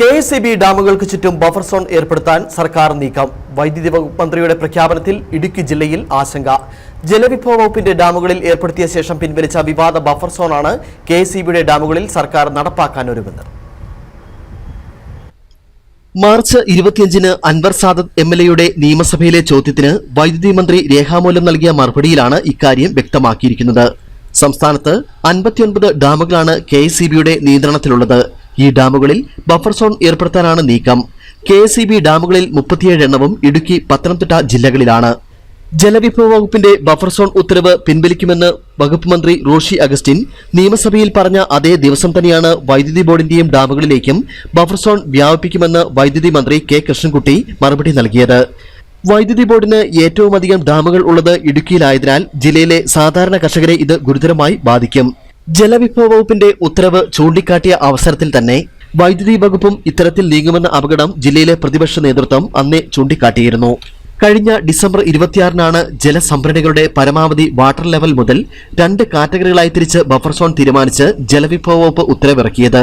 K S E B ഡാമുകൾക്ക് ചുറ്റും buffer zone ഏർപ്പെടുത്താൻ സർക്കാർ നീക്കം. വൈദ്യുതി വകുപ്പ് മന്ത്രിയുടെ പ്രഖ്യാപനത്തിൽ ഇടുക്കി ജില്ലയിൽ ആശങ്ക. ജലവിഭവ വകുപ്പിന്റെ ഡാമുകളിൽ ഏർപ്പെടുത്തിയ ശേഷം പിൻവലിച്ച വിവാദ ബഫർ സോണാണ് കെ എസ് ഇ ബിയുടെ ഡാമുകളിൽ സർക്കാർ നടപ്പാക്കാൻ ഒരുങ്ങുന്നത്. മാർച്ച് ഇരുപത്തിയഞ്ചിന് അൻവർ സാദത്ത് എം എൽ എയുടെ നിയമസഭയിലെ ചോദ്യത്തിന് വൈദ്യുതി മന്ത്രി രേഖാമൂലം നൽകിയ മറുപടിയിലാണ് ഇക്കാര്യം വ്യക്തമാക്കിയിരിക്കുന്നത്. സംസ്ഥാനത്ത് അൻപത്തിയൊൻപത് ഡാമുകളാണ് കെ എസ് ഇ ബിയുടെ നിയന്ത്രണത്തിലുള്ളത്. ഈ ഡാമുകളിൽ ബഫർ സോൺ ഏർപ്പെടുത്താനാണ് നീക്കം. കെ എസ് ഇ ബി ഡാമുകളിൽ മുപ്പത്തിയേഴ് എണ്ണവും ഇടുക്കി പത്തനംതിട്ട ജില്ലകളിലാണ്. ജലവിഭവ വകുപ്പിന്റെ ബഫർ സോൺ ഉത്തരവ് പിൻവലിക്കുമെന്ന് വകുപ്പ് മന്ത്രി റോഷി അഗസ്റ്റിൻ നിയമസഭയിൽ പറഞ്ഞ അതേ ദിവസം തന്നെയാണ് വൈദ്യുതി ബോർഡിന്റെയും ഡാമുകളിലേക്കും ബഫർ സോൺ വ്യാപിപ്പിക്കുമെന്ന് വൈദ്യുതി മന്ത്രി കെ കൃഷ്ണൻകുട്ടി മറുപടി നൽകിയത്. വൈദ്യുതി ബോർഡിന് ഏറ്റവുമധികം ഡാമുകൾ ഉള്ളത് ഇടുക്കിയിലായതിനാൽ ജില്ലയിലെ സാധാരണ കർഷകരെ ഇത് ഗുരുതരമായി ബാധിക്കും. ജലവിഭവ വകുപ്പിന്റെ ഉത്തരവ് ചൂണ്ടിക്കാട്ടിയ അവസരത്തിൽ തന്നെ വൈദ്യുതി വകുപ്പും ഇത്തരത്തിൽ നീങ്ങുമെന്ന അപകടം ജില്ലയിലെ പ്രതിപക്ഷ നേതൃത്വം അന്നേ ചൂണ്ടിക്കാട്ടിയിരുന്നു. കഴിഞ്ഞ ഡിസംബർ ഇരുപത്തിയാറിനാണ് ജലസംഭരണികളുടെ പരമാവധി വാട്ടർ ലെവൽ മുതൽ രണ്ട് കാറ്റഗറികളായി തിരിച്ച് ബഫർ സോൺ തീരുമാനിച്ച് ജലവിഭവ വകുപ്പ് ഉത്തരവിറക്കിയത്.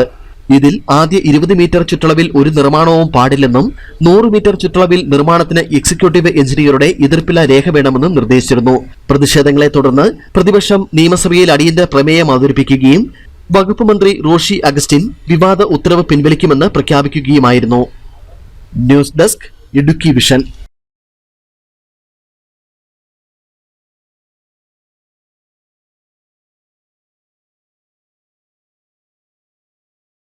ഇതിൽ ആദ്യ ഇരുപത് മീറ്റർ ചുറ്റളവിൽ ഒരു നിർമ്മാണവും പാടില്ലെന്നും നൂറ് മീറ്റർ ചുറ്റളവിൽ നിർമ്മാണത്തിന് എക്സിക്യൂട്ടീവ് എഞ്ചിനീയറുടെ എതിർപ്പില രേഖ വേണമെന്നും നിർദ്ദേശിച്ചിരുന്നു. പ്രതിഷേധങ്ങളെ തുടർന്ന് പ്രതിപക്ഷം നിയമസഭയിൽ അടിയന്തര പ്രമേയം അവതരിപ്പിക്കുകയും വകുപ്പ് മന്ത്രി റോഷി അഗസ്റ്റിൻ വിവാദ ഉത്തരവ് പിൻവലിക്കുമെന്ന് പ്രഖ്യാപിക്കുകയുമായിരുന്നു. News desk Idukki vision.